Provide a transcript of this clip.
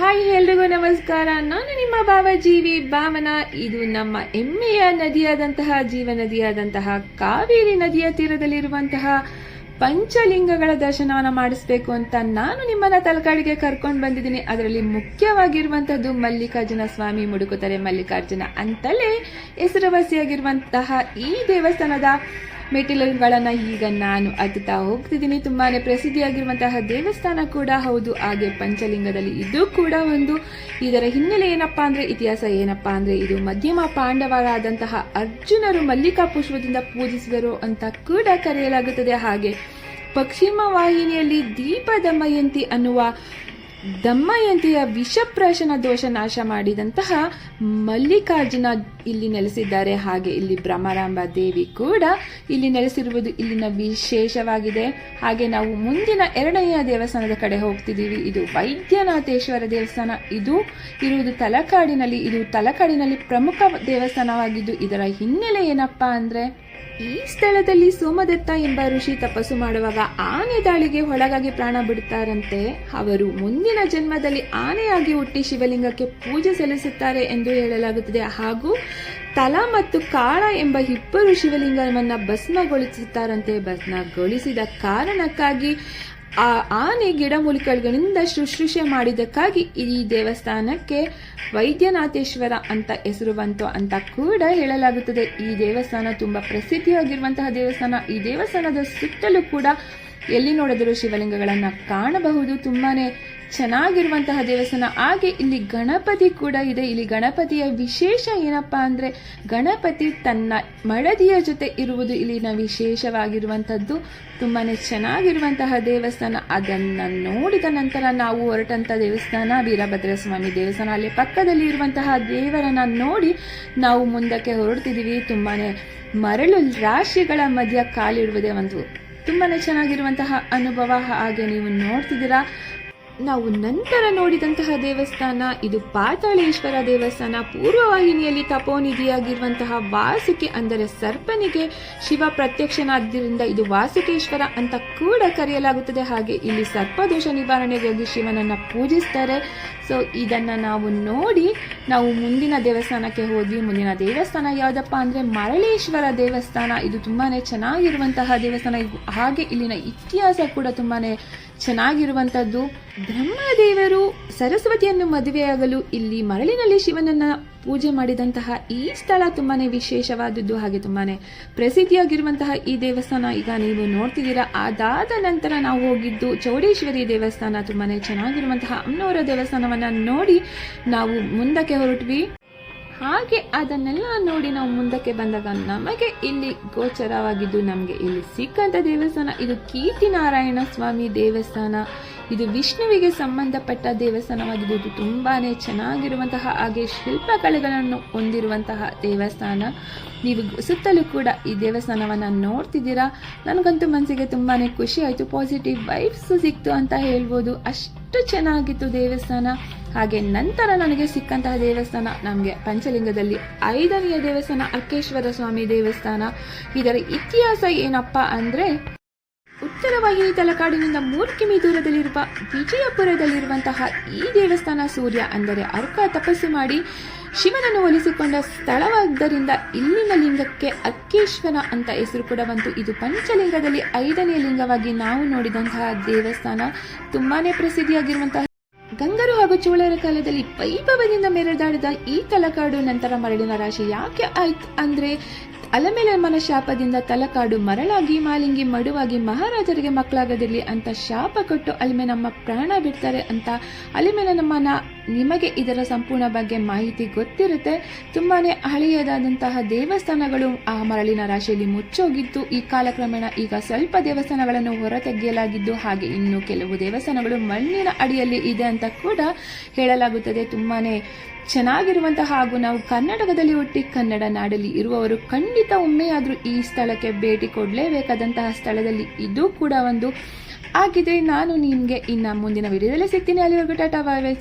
Hi ಎಲ್ರಿಗೂ ನಮಸ್ಕಾರ. ನಾನು ನಿಮ್ಮ ಭಾವಜೀವಿ ಭಾವನ. ಇದು ನಮ್ಮ ಹೆಮ್ಮೆಯ ನದಿಯಾದಂತಹ ಜೀವ ನದಿಯಾದಂತಹ ಕಾವೇರಿ ನದಿಯ ತೀರದಲ್ಲಿರುವಂತಹ ಪಂಚಲಿಂಗಗಳ ದರ್ಶನವನ್ನು ಮಾಡಿಸ್ಬೇಕು ಅಂತ ನಾನು ನಿಮ್ಮನ್ನ ತಲಕಾಡಿಗೆ ಕರ್ಕೊಂಡು ಬಂದಿದ್ದೀನಿ. ಅದರಲ್ಲಿ ಮುಖ್ಯವಾಗಿರುವಂತಹದ್ದು ಮಲ್ಲಿಕಾರ್ಜುನ ಸ್ವಾಮಿ ಮುಡುಕುತ್ತಾರೆ ಮಲ್ಲಿಕಾರ್ಜುನ ಅಂತಲೇ ಹೆಸರುವಾಸಿಯಾಗಿರುವಂತಹ ಈ ದೇವಸ್ಥಾನದ ಮೆಟ್ಟಿಲುಗಳನ್ನ ಈಗ ನಾನು ಹತ್ತುತ್ತಾ ಹೋಗ್ತಿದ್ದೀನಿ. ತುಂಬಾನೇ ಪ್ರಸಿದ್ಧಿಯಾಗಿರುವಂತಹ ದೇವಸ್ಥಾನ ಕೂಡ ಹೌದು. ಹಾಗೆ ಪಂಚಲಿಂಗದಲ್ಲಿ ಇದು ಕೂಡ ಒಂದು. ಇದರ ಹಿನ್ನೆಲೆ ಏನಪ್ಪಾ ಅಂದ್ರೆ ಇತಿಹಾಸ ಏನಪ್ಪಾ ಅಂದ್ರೆ ಇದು ಮಧ್ಯಮ ಪಾಂಡವರಾದಂತಹ ಅರ್ಜುನರು ಮಲ್ಲಿಕಾ ಪುಷ್ಪದಿಂದ ಪೂಜಿಸಿದರು ಅಂತ ಕೂಡ ಕರೆಯಲಾಗುತ್ತದೆ. ಹಾಗೆ ಪಶ್ಚಿಮ ವಾಹಿನಿಯಲ್ಲಿ ದೀಪದಮಯಂತಿ ಅನ್ನುವ ದಮ್ಮಯಂತಿಯ ವಿಷಪ್ರಾಶನ ದೋಷ ನಾಶ ಮಾಡಿದಂತಹ ಮಲ್ಲಿಕಾರ್ಜುನ ಇಲ್ಲಿ ನೆಲೆಸಿದ್ದಾರೆ. ಹಾಗೆ ಇಲ್ಲಿ ಭ್ರಮರಾಂಬ ದೇವಿ ಕೂಡ ಇಲ್ಲಿ ನೆಲೆಸಿರುವುದು ಇಲ್ಲಿನ ವಿಶೇಷವಾಗಿದೆ. ಹಾಗೆ ನಾವು ಮುಂದಿನ ಎರಡನೆಯ ದೇವಸ್ಥಾನದ ಕಡೆ ಹೋಗ್ತಿದ್ದೀವಿ. ಇದು ವೈದ್ಯನಾಥೇಶ್ವರ ದೇವಸ್ಥಾನ. ಇದು ಇರುವುದು ತಲಕಾಡಿನಲ್ಲಿ. ಇದು ತಲಕಾಡಿನಲ್ಲಿ ಪ್ರಮುಖ ದೇವಸ್ಥಾನವಾಗಿದ್ದು ಇದರ ಹಿನ್ನೆಲೆ ಏನಪ್ಪಾ ಅಂದ್ರೆ ಈ ಸ್ಥಳದಲ್ಲಿ ಸೋಮದತ್ತ ಎಂಬ ಋಷಿ ತಪಸ್ಸು ಮಾಡುವಾಗ ಆನೆ ದಾಳಿಗೆ ಒಳಗಾಗಿ ಪ್ರಾಣ ಬಿಡುತ್ತಾರಂತೆ. ಅವರು ಮುಂದಿನ ಜನ್ಮದಲ್ಲಿ ಆನೆಯಾಗಿ ಹುಟ್ಟಿ ಶಿವಲಿಂಗಕ್ಕೆ ಪೂಜೆ ಸಲ್ಲಿಸುತ್ತಾರೆ ಎಂದು ಹೇಳಲಾಗುತ್ತದೆ. ಹಾಗೂ ತಲ ಮತ್ತು ಕಾಳ ಎಂಬ ಇಬ್ಬರು ಶಿವಲಿಂಗವನ್ನು ಭಸ್ಮಗೊಳಿಸುತ್ತಾರಂತೆ. ಭಸ್ಮಗೊಳಿಸಿದ ಕಾರಣಕ್ಕಾಗಿ ಆ ಆನೆ ಗಿಡಮೂಲಿಕೆಗಳಿಂದ ಶುಶ್ರೂಷೆ ಮಾಡಿದ್ದಕ್ಕಾಗಿ ಈ ದೇವಸ್ಥಾನಕ್ಕೆ ವೈದ್ಯನಾಥೇಶ್ವರ ಅಂತ ಹೆಸರು ಬಂತು ಅಂತ ಕೂಡ ಹೇಳಲಾಗುತ್ತದೆ. ಈ ದೇವಸ್ಥಾನ ತುಂಬಾ ಪ್ರಸಿದ್ಧಿಯಾಗಿರುವಂತಹ ದೇವಸ್ಥಾನ. ಈ ದೇವಸ್ಥಾನದ ಸುತ್ತಲೂ ಕೂಡ ಎಲ್ಲಿ ನೋಡಿದರೂ ಶಿವಲಿಂಗಗಳನ್ನು ಕಾಣಬಹುದು. ತುಂಬಾನೇ ಚೆನ್ನಾಗಿರುವಂತಹ ದೇವಸ್ಥಾನ, ಹಾಗೆ ಇಲ್ಲಿ ಗಣಪತಿ ಕೂಡ ಇದೆ. ಇಲ್ಲಿ ಗಣಪತಿಯ ವಿಶೇಷ ಏನಪ್ಪ ಅಂದರೆ, ಗಣಪತಿ ತನ್ನ ಮಡದಿಯ ಜೊತೆ ಇರುವುದು ಇಲ್ಲಿನ ವಿಶೇಷವಾಗಿರುವಂಥದ್ದು. ತುಂಬಾ ಚೆನ್ನಾಗಿರುವಂತಹ ದೇವಸ್ಥಾನ. ಅದನ್ನು ನೋಡಿದ ನಂತರ ನಾವು ಹೊರಟಂತ ದೇವಸ್ಥಾನ ವೀರಭದ್ರ ಸ್ವಾಮಿ ದೇವಸ್ಥಾನ. ಅಲ್ಲಿ ಪಕ್ಕದಲ್ಲಿ ಇರುವಂತಹ ದೇವರನ್ನ ನೋಡಿ ನಾವು ಮುಂದಕ್ಕೆ ಹೊರಡ್ತಿದ್ದೀವಿ. ತುಂಬಾ ಮರಳು ರಾಶಿಗಳ ಮಧ್ಯ ಕಾಲಿಡುವುದೇ ಒಂದು ತುಂಬಾ ಚೆನ್ನಾಗಿರುವಂತಹ ಅನುಭವ. ಹಾಗೆ ನೀವು ನೋಡ್ತಿದ್ದೀರಾ ನಾವು ನಂತರ ನೋಡಿದಂತಹ ದೇವಸ್ಥಾನ, ಇದು ಪಾತಾಳೇಶ್ವರ ದೇವಸ್ಥಾನ, ಪೂರ್ವವಾಹಿನಿಯಲ್ಲಿ ತಪೋನಿಧಿಯಾಗಿರುವಂತಹ ವಾಸುಕಿ ಅಂದರೆ ಸರ್ಪನಿಗೆ ಶಿವ ಪ್ರತ್ಯಕ್ಷನಾದ್ದರಿಂದ ಇದು ವಾಸುಕೇಶ್ವರ ಅಂತ ಕೂಡ ಕರೆಯಲಾಗುತ್ತದೆ. ಹಾಗೆ ಇಲ್ಲಿ ಸರ್ಪದೋಷ ನಿವಾರಣೆಗಾಗಿ ಶಿವನನ್ನ ಪೂಜಿಸ್ತಾರೆ. ಸೊ ಇದನ್ನ ನಾವು ನೋಡಿ ನಾವು ಮುಂದಿನ ದೇವಸ್ಥಾನಕ್ಕೆ ಹೋದ್ವಿ ಮುಂದಿನ ದೇವಸ್ಥಾನ ಯಾವುದಪ್ಪ ಅಂದ್ರೆ ಮರಳೇಶ್ವರ ದೇವಸ್ಥಾನ. ಇದು ತುಂಬಾನೇ ಚೆನ್ನಾಗಿರುವಂತಹ ದೇವಸ್ಥಾನ. ಹಾಗೆ ಇಲ್ಲಿನ ಇತಿಹಾಸ ಕೂಡ ತುಂಬಾನೇ ಚೆನ್ನಾಗಿರುವಂತದ್ದು. ಬ್ರಹ್ಮದೇವರು ಸರಸ್ವತಿಯನ್ನು ಮದುವೆಯಾಗಲು ಇಲ್ಲಿ ಮರಳಿನಲ್ಲಿ ಶಿವನನ್ನ ಪೂಜೆ ಮಾಡಿದಂತಹ ಈ ಸ್ಥಳ ತುಂಬಾನೇ ವಿಶೇಷವಾದದ್ದು ಹಾಗೆ ತುಂಬಾನೇ ಪ್ರಸಿದ್ಧಿಯಾಗಿರುವಂತಹ ಈ ದೇವಸ್ಥಾನ ಈಗ ನೀವು ನೋಡ್ತಿದ್ದೀರಾ. ಅದಾದ ನಂತರ ನಾವು ಹೋಗಿದ್ದು ಚೌಡೇಶ್ವರಿ ದೇವಸ್ಥಾನ ತುಂಬಾನೇ ಚೆನ್ನಾಗಿರುವಂತಹ ಅಮ್ಮನವರ ದೇವಸ್ಥಾನವನ್ನ ನೋಡಿ ನಾವು ಮುಂದಕ್ಕೆ ಹೊರಟ್ವಿ. ಹಾಗೆ ಅದನ್ನೆಲ್ಲ ನೋಡಿ ನಾವು ಮುಂದಕ್ಕೆ ಬಂದಾಗ ನಮಗೆ ಇಲ್ಲಿ ಗೋಚರವಾಗಿದ್ದು ನಮಗೆ ಇಲ್ಲಿ ಸಿಕ್ಕಂತ ದೇವಸ್ಥಾನ. ಇದು ಕೀರ್ತಿನಾರಾಯಣ ಸ್ವಾಮಿ ದೇವಸ್ಥಾನ. ಇದು ವಿಷ್ಣುವಿಗೆ ಸಂಬಂಧಪಟ್ಟ ದೇವಸ್ಥಾನವಾಗಿದ್ದು ಇದು ತುಂಬಾನೇ ಚೆನ್ನಾಗಿರುವಂತಹ ಹಾಗೆ ಶಿಲ್ಪಕಲೆಗಳನ್ನು ಹೊಂದಿರುವಂತಹ ದೇವಸ್ಥಾನ. ನೀವು ಸುತ್ತಲೂ ಕೂಡ ಈ ದೇವಸ್ಥಾನವನ್ನು ನೋಡ್ತಿದ್ದೀರಾ? ನನಗಂತೂ ಮನಸ್ಸಿಗೆ ತುಂಬಾನೇ ಖುಷಿ ಆಯಿತು. ಪಾಸಿಟಿವ್ ವೈಬ್ಸ್ ಸಿಕ್ತು ಅಂತ ಹೇಳ್ಬೋದು. ಅಷ್ಟು ಚೆನ್ನಾಗಿತ್ತು ದೇವಸ್ಥಾನ. ಹಾಗೆ ನಂತರ ನನಗೆ ಸಿಕ್ಕಂತಹ ದೇವಸ್ಥಾನ ನಮಗೆ ಪಂಚಲಿಂಗದಲ್ಲಿ ಐದನೆಯ ದೇವಸ್ಥಾನ ಅರ್ಕೇಶ್ವರ ಸ್ವಾಮಿ ದೇವಸ್ಥಾನ. ಇದರ ಇತಿಹಾಸ ಏನಪ್ಪಾ ಅಂದ್ರೆ ಉತ್ತರ ವಾಹಿನಿ ತಲಕಾಡಿನಿಂದ ಮೂರು ಕಿಮಿ ದೂರದಲ್ಲಿರುವ ವಿಜಯಪುರದಲ್ಲಿರುವಂತಹ ಈ ದೇವಸ್ಥಾನ ಸೂರ್ಯ ಅಂದರೆ ಅರ್ಕ ತಪಸ್ಸು ಮಾಡಿ ಶಿವನನ್ನು ಒಲಿಸಿಕೊಂಡ ಸ್ಥಳವಾದ್ದರಿಂದ ಇಲ್ಲಿನ ಲಿಂಗಕ್ಕೆ ಅಕ್ಕೇಶ್ವರ ಅಂತ ಹೆಸರು ಕೂಡ ಬಂತು. ಇದು ಪಂಚಲಿಂಗದಲ್ಲಿ ಐದನೇ ಲಿಂಗವಾಗಿ ನಾವು ನೋಡಿದಂತಹ ದೇವಸ್ಥಾನ. ತುಂಬಾನೇ ಪ್ರಸಿದ್ಧಿಯಾಗಿರುವಂತಹ ಗಂಗರು ಹಾಗೂ ಚೋಳರ ಕಾಲದಲ್ಲಿ ಪೈಭವದಿಂದ ಮೆರೆದಾಡಿದ ಈ ತಲಕಾಡು ನಂತರ ಮರಳಿನ ರಾಶಿ ಯಾಕೆ ಆಯ್ತು ಅಂದ್ರೆ ಅಲಮೇಲಮ್ಮನ ಶಾಪದಿಂದ ತಲಕಾಡು ಮರಳಾಗಿ ಮಾಲಿಂಗಿ ಮಡುವಾಗಿ ಮಹಾರಾಜರಿಗೆ ಮಕ್ಕಳಾಗದಿರಲಿ ಅಂತ ಶಾಪ ಕೊಟ್ಟು ಅಲಿಮೆನಮ್ಮ ಪ್ರಾಣ ಬಿಡ್ತಾರೆ ಅಂತ ಅಲಿಮೆಲಮ್ಮನ ನಿಮಗೆ ಇದರ ಸಂಪೂರ್ಣ ಬಗ್ಗೆ ಮಾಹಿತಿ ಗೊತ್ತಿರುತ್ತೆ. ತುಂಬಾನೇ ಹಳೆಯದಾದಂತಹ ದೇವಸ್ಥಾನಗಳು ಆ ಮರಳಿನ ರಾಶಿಯಲ್ಲಿ ಮುಚ್ಚೋಗಿತ್ತು. ಈ ಕಾಲಕ್ರಮೇಣ ಈಗ ಸ್ವಲ್ಪ ದೇವಸ್ಥಾನಗಳನ್ನು ಹೊರತೆಗೆಯಲಾಗಿದ್ದು, ಹಾಗೆ ಇನ್ನು ಕೆಲವು ದೇವಸ್ಥಾನಗಳು ಮಣ್ಣಿನ ಅಡಿಯಲ್ಲಿ ಇದೆ ಅಂತ ಕೂಡ ಹೇಳಲಾಗುತ್ತದೆ. ತುಂಬಾನೇ ಚೆನ್ನಾಗಿರುವಂತಹ ಹಾಗೂ ನಾವು ಕರ್ನಾಟಕದಲ್ಲಿ ಹುಟ್ಟಿ ಕನ್ನಡ ನಾಡಲ್ಲಿ ಇರುವವರು ಖಂಡಿತ ಒಮ್ಮೆಯಾದರೂ ಈ ಸ್ಥಳಕ್ಕೆ ಭೇಟಿ ಕೊಡಲೇಬೇಕಾದಂತಹ ಸ್ಥಳದಲ್ಲಿ ಇದು ಕೂಡ ಒಂದು ಆಗಿದೆ. ನಾನು ನಿಮಗೆ ಇನ್ನು ಮುಂದಿನ ವಿಡಿಯೋದಲ್ಲಿ ಸಿಗ್ತೀನಿ. ಅಲ್ಲಿವರೆಗೂ ಟಾಟಾ, ಬಾಯ್ ಬಾಯ್